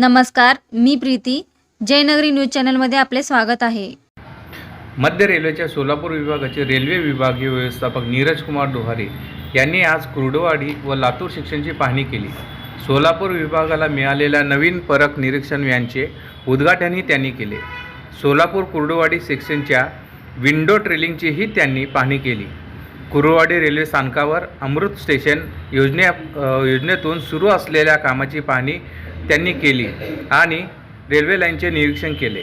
नमस्कार मी प्रीती. जयनगरी न्यूज चॅनलमध्ये आपले स्वागत आहे. मध्य रेल्वेच्या सोलापूर विभागाचे रेल्वे विभागीय व्यवस्थापक नीरज कुमार डोहारे यांनी आज कुर्डवाडी व लातूर शिक्षणची पाहणी केली. सोलापूर विभागाला मिळालेल्या नवीन परक निरीक्षण यांचे उद्घाटनही त्यांनी केले. सोलापूर कुर्डवाडी सेक्शनच्या विंडो ट्रेलिंगचीही त्यांनी पाहणी केली. कुर्डवाडी रेल्वे स्थानकावर अमृत स्टेशन योजने योजनेतून सुरू असलेल्या कामाची पाहणी त्यांनी केली आणि रेल्वे लाईनचे निरीक्षण केले.